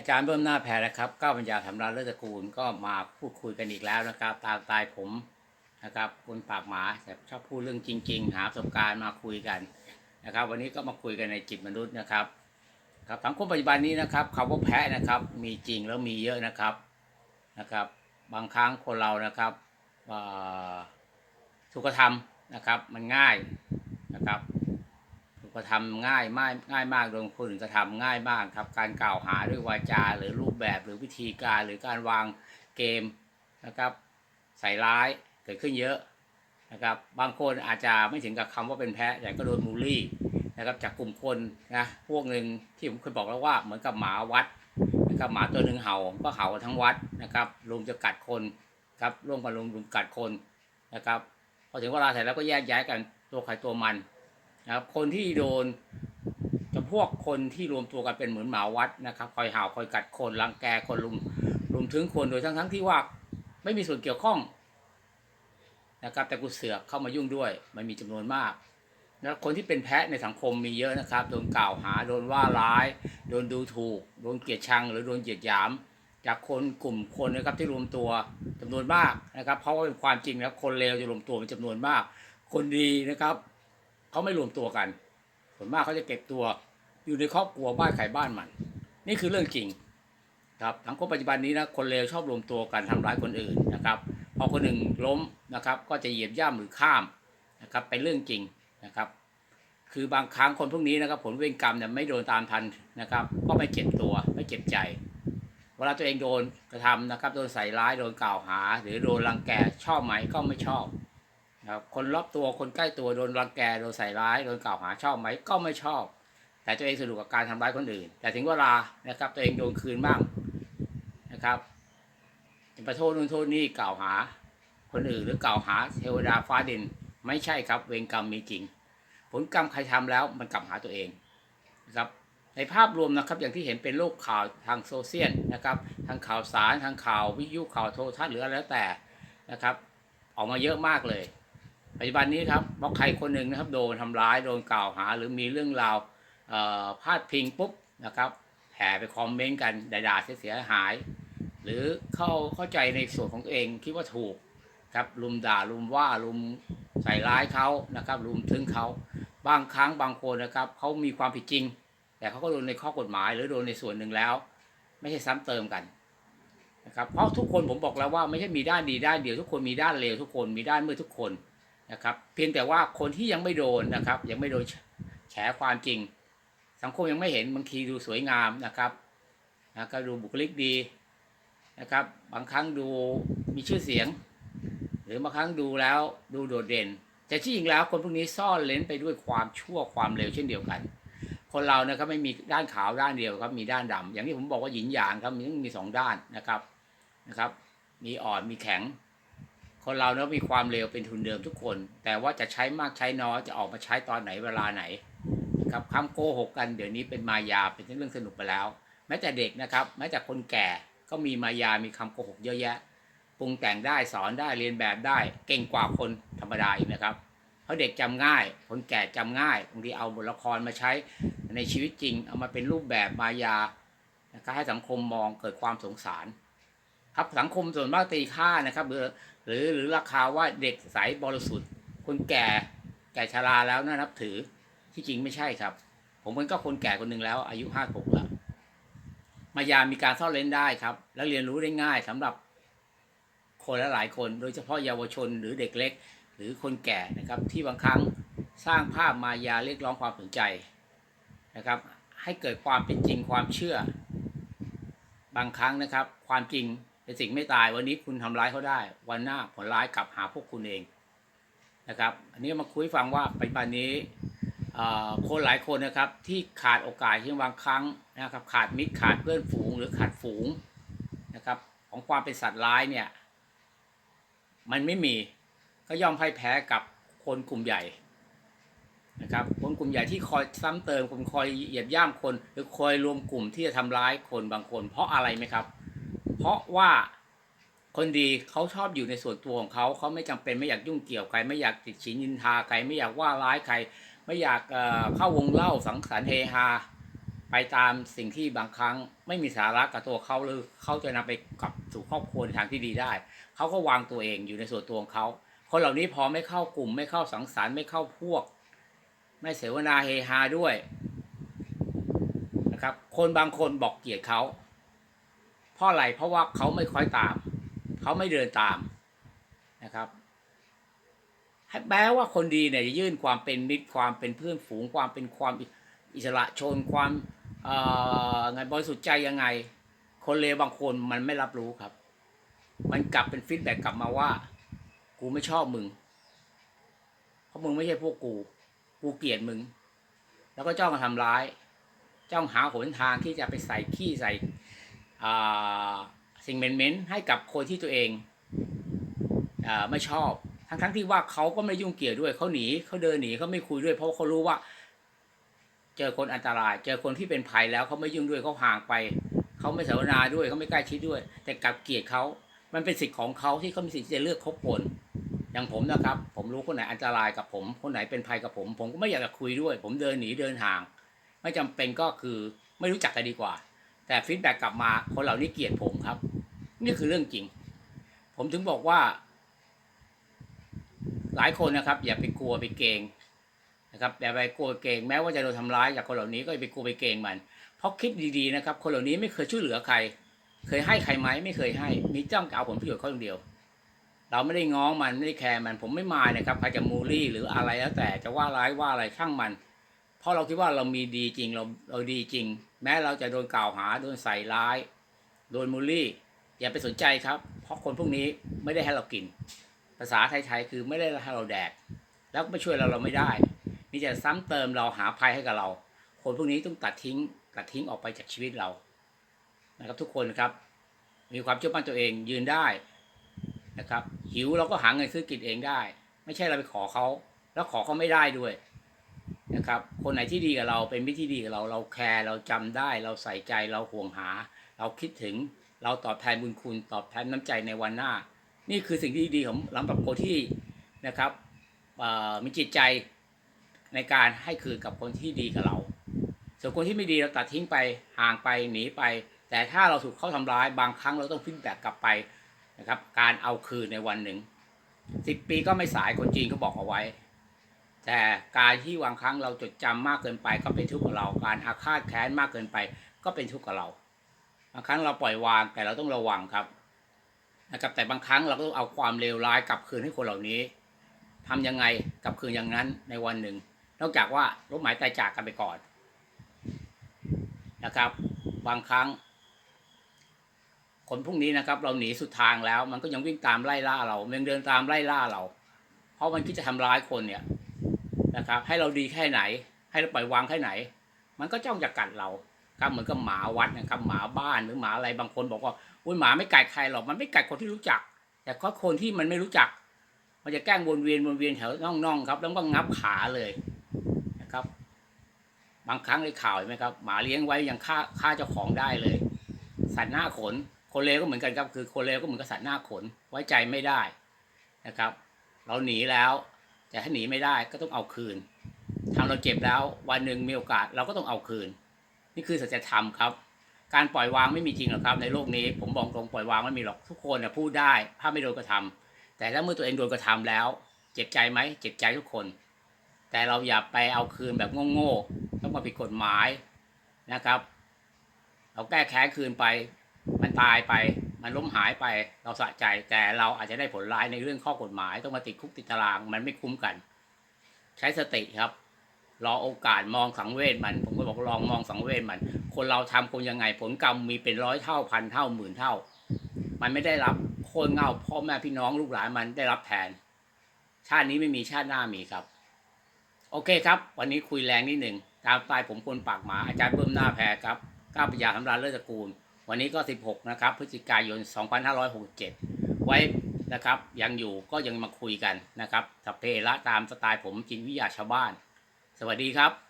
อาจารย์เบิ้มหน้าแพรนะครับก้าวปัญญาธรรมราชเลิศตระกูลก็มาพูดคุยกันอีกแล้วนะครับ ตามตล์ผมนะครับคนปากหมาแต่ชอบพูดเรื่องจริง ๆ หาประสบการณ์มาคุยกันนะครับ วันนี้ก็มาคุยกันในจิตมนุษย์นะครับ ครับสังคมปัจจุบันนี้นะครับคำว่าแพ้นะครับมีจริงแล้วมีเยอะนะครับนะครับ บางครั้งคนเรานะครับเอ่อถูกกระทำนะครับมันง่ายนะครับ กกระทำง่ายมากง่ายมากโดนคนอื่นกระทำง่ายมากครับ การกล่าวหาด้วยวาจาหรือรูปแบบหรือวิธีการหรือการวางเกมนะครับใส่ร้ายเกิดขึ้นเยอะนะครับบางคนอาจจะไม่ถึงกับคำว่าเป็นแพ้แต่ก็โดนมูลลี่นะครับจากกลุ่มคนนะพวกหนึ่งที่ผมเคยบอกแล้วว่าเหมือนกับหมาวัดนะครับหมาตัวหนึ่งเห่าก็เห่าทั้งวัดนะครับลุมจะกัดคนครับร่วมกันลุมลุมกัดคนนะครับพอถึงเวลาเสร็จแล้วก็แยกย้ายกันตัวใครตัวมัน นะครับ คนที่โดนจำพวกคนที่รวมตัวกันเป็นเหมือนหมาวัดนะครับ คอยห่าวคอยกัดคนรังแกคนลุมลุมถึงคนโดยทั้งทั้งที่ว่าไม่มีส่วนเกี่ยวข้องนะครับ แต่กูเสือกเข้ามายุ่งด้วย มันมีจำนวนมากแล้วคนที่เป็นแพะในสังคมมีเยอะนะครับ โดนกล่าวหา โดนว่าร้าย โดนดูถูก โดนเกลียดชัง หรือโดนเหยียดหยาม จากคนกลุ่มคนนะครับที่รวมตัวจำนวนมากนะครับ เพราะว่าเป็นความจริงแล้วคนเลวจะรวมตัวเป็นจำนวนมาก คนดีนะครับ เขาไม่รวมตัวกัน ส่วนมากเขาจะเก็บตัวอยู่ในครอบครัวบ้านใครบ้านมัน นี่คือเรื่องจริงครับสังคมปัจจุบันนี้นะคนเลวชอบรวมตัวกันทำร้ายคนอื่นนะครับพอคนหนึ่งล้มนะครับ ก็จะเหยียบย่ำหรือข้ามนะครับเป็นเรื่องจริงนะครับ คือบางครั้งคนพวกนี้นะครับ ผลเวรกรรมเนี่ยไม่โดนตามทันนะครับ ก็ไม่เจ็บตัวไม่เจ็บใจ เวลาตัวเองโดนกระทำนะครับ โดนใส่ร้ายโดนกล่าวหา หรือโดนรังแกชอบไหมก็ไม่ชอบ นะครับคนรอบตัวคนใกล้ตัวโดนรังแกโดนใส่ร้ายโดนกล่าวหาชอบไหมก็ไม่ชอบ แต่ตัวเองสนุกกับการทำร้ายคนอื่น แต่ถึงเวลานะครับ ตัวเองโดนคืนบ้างนะครับจะไปโทษนู่นโทษนี่กล่าวหา คนอื่นหรือกล่าวหาเทวดาฟ้าดินไม่ใช่ครับ เวรกรรมมีจริง ผลกรรมใครทำแล้วมันกลับหาตัวเองนะครับในภาพรวมนะครับอย่างที่เห็นเป็นโลกข่าวทางโซเชียลนะครับทางข่าวสารทางข่าววิทยุข่าวโทรทัศน์หรืออะไรแล้วแต่นะครับ ออกมาเยอะมากเลย ปัจจุบันนี้ครับพอใครคนหนึ่งนะครับ โดนทำร้ายโดนกล่าวหา หรือมีเรื่องราวเอ่อพาดพิงปุ๊บนะครับแห่ไปคอมเมนต์กันด่าเสียหาย หรือเข้าเข้าใจในส่วนของตัวเองคิดว่าถูกครับลุมด่าลุมว่าลุมใส่ร้ายเขานะครับลุมถึงเขาบางครั้งบางคนนะครับเขามีความผิดจริง แต่เขาก็โดนในข้อกฎหมาย หรือโดนในส่วนหนึ่งแล้ว ไม่ใช่ซ้ำเติมกันนะครับเพราะทุกคนผมบอกแล้วว่าไม่ใช่มีด้านดีด้านเดียวทุกคนมีด้านเลวทุกคนมีด้านมืดทุกคน นะครับ เพียงแต่ว่าคนที่ยังไม่โดนนะครับ ยังไม่โดนแฉความจริง สังคมยังไม่เห็นบางทีดูสวยงามนะครับนะก็ดูบุคลิกดีนะครับ บางครั้งดูมีชื่อเสียง หรือบางครั้งดูแล้วดูโดดเด่น แต่ที่จริงแล้วคนพวกนี้ซ่อนเลนไปด้วยความชั่วความเลวเช่นเดียวกัน คนเรานะครับไม่มีด้านขาวด้านเดียวครับมีด้านดำอย่างที่ผมบอกว่าหยินหยางครับมีต้องมีสองด้านนะครับนะครับ มีอ่อนมีแข็ง คนเราเนาะมีความเร็วเป็นทุนเดิมทุกคน แต่ว่าจะใช้มากใช้น้อยจะออกมาใช้ตอนไหนเวลาไหนนะครับคำโกหกกันเดี๋ยวนี้เป็นมายาเป็นเรื่องสนุกไปแล้ว แม้แต่เด็กนะครับ แม้แต่คนแก่ก็มีมายามีคำโกหกเยอะแยะปรุงแต่งได้สอนได้เรียนแบบได้ เก่งกว่าคนธรรมดาอีกนะครับ เพราะเด็กจำง่าย คนแก่จำง่ายบางทีเอาบทละครมาใช้ในชีวิตจริง เอามาเป็นรูปแบบมายานะครับให้สังคมมองเกิดความสงสาร ครับสังคมส่วนมากตีค่านะครับหรือหรือหรือราคาว่าเด็กใสบริสุทธิ์ คนแก่แก่ชราแล้วน่านับถือที่จริงไม่ใช่ครับ ผมเป็นก็คนแก่คนหนึ่งแล้ว อายุห้าหกแล้ว มายามีการซ่อนเร้นได้ครับ แล้วเรียนรู้ได้ง่ายสำหรับคนและหลายคน โดยเฉพาะเยาวชนหรือเด็กเล็ก หรือคนแก่นะครับ ที่บางครั้งสร้างภาพมายาเรียกร้องความสนใจนะครับ ให้เกิดความเป็นจริงความเชื่อบางครั้งนะครับ ความจริง เป็นสิ่งไม่ตายวันนี้คุณทำร้ายเขาได้ วันหน้าผลร้ายกลับหาพวกคุณเองนะครับ อันนี้มาคุยฟังว่าปัจจุบันนี้คนหลายคนนะครับที่ขาดโอกาสที่บางครั้งนะครับขาดมิตรขาดเพื่อนฝูงหรือขาดฝูงนะครับของความเป็นสัตว์ร้ายเนี่ยมันไม่มีก็ย่อมพ่ายแพ้กับคนกลุ่มใหญ่นะครับคนกลุ่มใหญ่ที่คอยซ้ำเติมคนคอยเหยียบย่ำคน หรือคอยรวมกลุ่มที่จะทำร้ายคนบางคน เพราะอะไรไหมครับ เพราะว่าคนดีเขาชอบอยู่ในส่วนตัวของเขาเขาไม่จำเป็นไม่อยากยุ่งเกี่ยวใคร ไม่อยากติดฉินยินทาใครไม่อยากว่าร้ายใคร ไม่อยากเข้าวงเล่าสังสรรค์เฮฮาไปตามสิ่งที่บางครั้งไม่มีสาระกับตัวเขาหรือเขาจะนำไปกลับสู่ครอบครัวในทางที่ดีได้ เขาก็วางตัวเองอยู่ในส่วนตัวของเขา คนเหล่านี้พอไม่เข้ากลุ่ม ไม่เข้าสังสรรค์ไม่เข้าพวก ไม่เสวนาเฮฮาด้วยนะครับ คนบางคนบอกเกลียดเขา ราะอะไรเพราะว่าเขาไม่ค่อยตาม เขาไม่เดินตามนะครับให้แม้ว่าคนดีเนี่ยจะยื่นความเป็นมิตรความเป็นเพื่อนฝูงความเป็นความอิสระชนความเอ่อไงบริสุทธิ์ใจยังไง คนเลวบางคนมันไม่รับรู้ครับ มันกลับเป็นฟีดแบ็กกลับมาว่า กูไม่ชอบมึง เพราะมึงไม่ใช่พวกกู กูเกลียดมึง แล้วก็จ้องมาทำร้าย จ้องหาหนทางที่จะไปใส่ขี้ใส่ สิ่งเหม็นๆให้กับคนที่ตัวเองอไม่ชอบ ทั้งๆทที่ว่าเขาก็ไม่ยุ่งเกี่ยวด้วยเขาหนีเขาเดินหนีเขาไม่คุยด้วย เพราะาเขารู้ว่า เจอคนอันตราย เจอคนที่เป็นภัยแล้วเขาไม่ยุ่งด้วยเขาห่างไปเขาไม่เสวนาด้วยเขาไม่ใกล้ชิดด้วย แต่กลับเกลียดเขามันเป็นสิทธิ์ของเขาที่เขามีสิทธิ์จะเลือกคบคนอย่างผมนะครับ ผมรู้คนไหนอันตรายกับผม คนไหนเป็นภัยกับผม ผมก็ไม่อยากจะคุยด้วย ผมเดินหนีเดินห่าง ไม่จำเป็นก็คือไม่รู้จักกันดีกว่า แต่ฟีดแบ็กกลับมาคนเหล่านี้เกลียดผมครับ นี่คือเรื่องจริง ผมถึงบอกว่า หลายคนนะครับ อย่าไปกลัวไปเกงนะครับอย่าไปกลัวเกงแม้ว่าจะโดนทำร้ายจากคนเหล่านี้ก็อย่าไปกลัวไปเกงมัน เพราะคิดดีๆนะครับ คนเหล่านี้ไม่เคยช่วยเหลือใคร เคยให้ใครไหมไม่เคยให้ มีจ้องเอาผลประโยชน์เขาอย่างเดียว เราไม่ได้ง้อมันไม่ได้แคร์มันผมไม่มานะครับใครจะมูลี่หรืออะไรแล้วแต่จะว่าร้ายว่าอะไรช่างมัน เพราะเราคิดว่าเรามีดีจริงเราเราดีจริง แม้เราจะโดนกล่าวหาโดนใส่ร้าย โดนมูลลี่ อย่าไปสนใจครับ เพราะคนพวกนี้ไม่ได้ให้เรากิน ภาษาไทยๆคือไม่ได้ให้เราแดก แล้วก็ไม่ช่วยเราเราไม่ได้มีแต่ซ้ำเติมเราหาภัยให้กับเรา คนพวกนี้ต้องตัดทิ้งตัดทิ้งออกไปจากชีวิตเรา นะครับทุกคนครับ มีความเชื่อมั่นตัวเองยืนได้นะครับ หิวเราก็หาเงินซื้อกินเองได้ ไม่ใช่เราไปขอเขา แล้วขอเขาไม่ได้ด้วย นะครับ คนไหนที่ดีกับเราเป็นมิตรที่ดีกับเรา เราแคร์เราจำได้ เราใส่ใจเราห่วงหา เราคิดถึงเราตอบแทนบุญคุณ ตอบแทนน้ำใจในวันหน้า นี่คือสิ่งที่ดีของลำดับคที่นะครับมีจิตใจในการให้คืนกับคนที่ดีกับเรา ส่วนคนที่ไม่ดีเราตัดทิ้งไปห่างไปหนีไป แต่ถ้าเราถูกเขาทำร้ายบางครั้งเราต้องฟินแบกกลับไปนะครับ การเอาคืนในวันหนึ่งสิบปีก็ไม่สายคนจีนเขาบอกเอาไว้ แต่การที่บางครั้งเราจดจำมากเกินไปก็เป็นทุกข์กับเรา การอาฆาตแค้นมากเกินไป ก็เป็นทุกข์กับเรา บางครั้งเราปล่อยวางแต่เราต้องระวังครับนะครับแต่บางครั้งเราก็ต้องเอาความเลวร้ายกลับคืนให้คนเหล่านี้ทำยังไงกลับคืนอย่างนั้นในวันหนึ่ง นอกจากว่าลบหมายตายจากกันไปก่อนนะครับ บางครั้ง คนพวกนี้นะครับ เราหนีสุดทางแล้ว มันก็ยังวิ่งตามไล่ล่าเรามันยังเดินตามไล่ล่าเรา เพราะมันคิดจะทำร้ายคนเนี่ย นะครับ ให้เราดีแค่ไหน ให้เราปล่อยวางแค่ไหน มันก็จ้องจะกัดเราครับเหมือนกับหมาวัดนะครับหมาบ้านหรือหมาอะไรบางคนบอกว่าอุ้ยหมาไม่กัดใครหรอกมันไม่กัดคนที่รู้จัก แต่ก็คนที่มันไม่รู้จัก มันจะแกล้งวนเวียนวนเวียนแถวน่องๆครับ แล้วก็งับขาเลยนะครับ บางครั้งในข่าวเห็นไหมครับหมาเลี้ยงไว้ยังฆ่าฆ่าเจ้าของได้เลย สัตว์หน้าขน คนเลวก็เหมือนกันครับ คือคนเลวก็เหมือนกับสัตว์หน้าขนไว้ใจไม่ได้นะครับ เราหนีแล้ว แต่ถ้าหนีไม่ได้ก็ต้องเอาคืนทำเราเจ็บแล้ววันหนึ่งมีโอกาสเราก็ต้องเอาคืน นี่คือสัจธรรมครับ การปล่อยวางไม่มีจริงหรอกครับ ในโลกนี้ผมบอกตรงปล่อยวางไม่มีหรอกทุกคนนะพูดได้ถ้าไม่โดนกระทำแต่ถ้าเมื่อตัวเองโดนกระทำแล้ว เจ็บใจไหมเจ็บใจทุกคน แต่เราอย่าไปเอาคืนแบบโง่ๆต้องมาผิดกฎหมายนะครับ เราแก้แค้นคืนไป มันตายไป มันล้มหายไปเราสะใจ แต่เราอาจจะได้ผลร้ายในเรื่องข้อกฎหมายต้องมาติดคุกติดตาราง มันไม่คุ้มกัน ใช้สติครับรอโอกาสมองสังเวชมัน ผมก็บอกลองมองสังเวชมัน คนเราทำคนยังไง ผลกรรมมีเป็นร้อยเท่าพันเท่าหมื่นเท่า มันไม่ได้รับโคนเงาพ่อแม่พี่น้องลูกหลานมันได้รับแทน ชาตินี้ไม่มีชาติหน้ามีครับ โอเคครับ วันนี้คุยแรงนิดหนึ่งตามสไตล์ผมคนปากหมาอาจารย์เบิ้มหน้าแพรครับก้าวปัญญาธรรมราชเลิศตระกูล วันนี้ก็ 16 นะครับ พฤศจิกายน 2567 ไว้นะครับ ยังอยู่ก็ยังมาคุยกันนะครับสัพเพละตามสไตล์ผมจินวิทยาชาวบ้าน สวัสดีครับ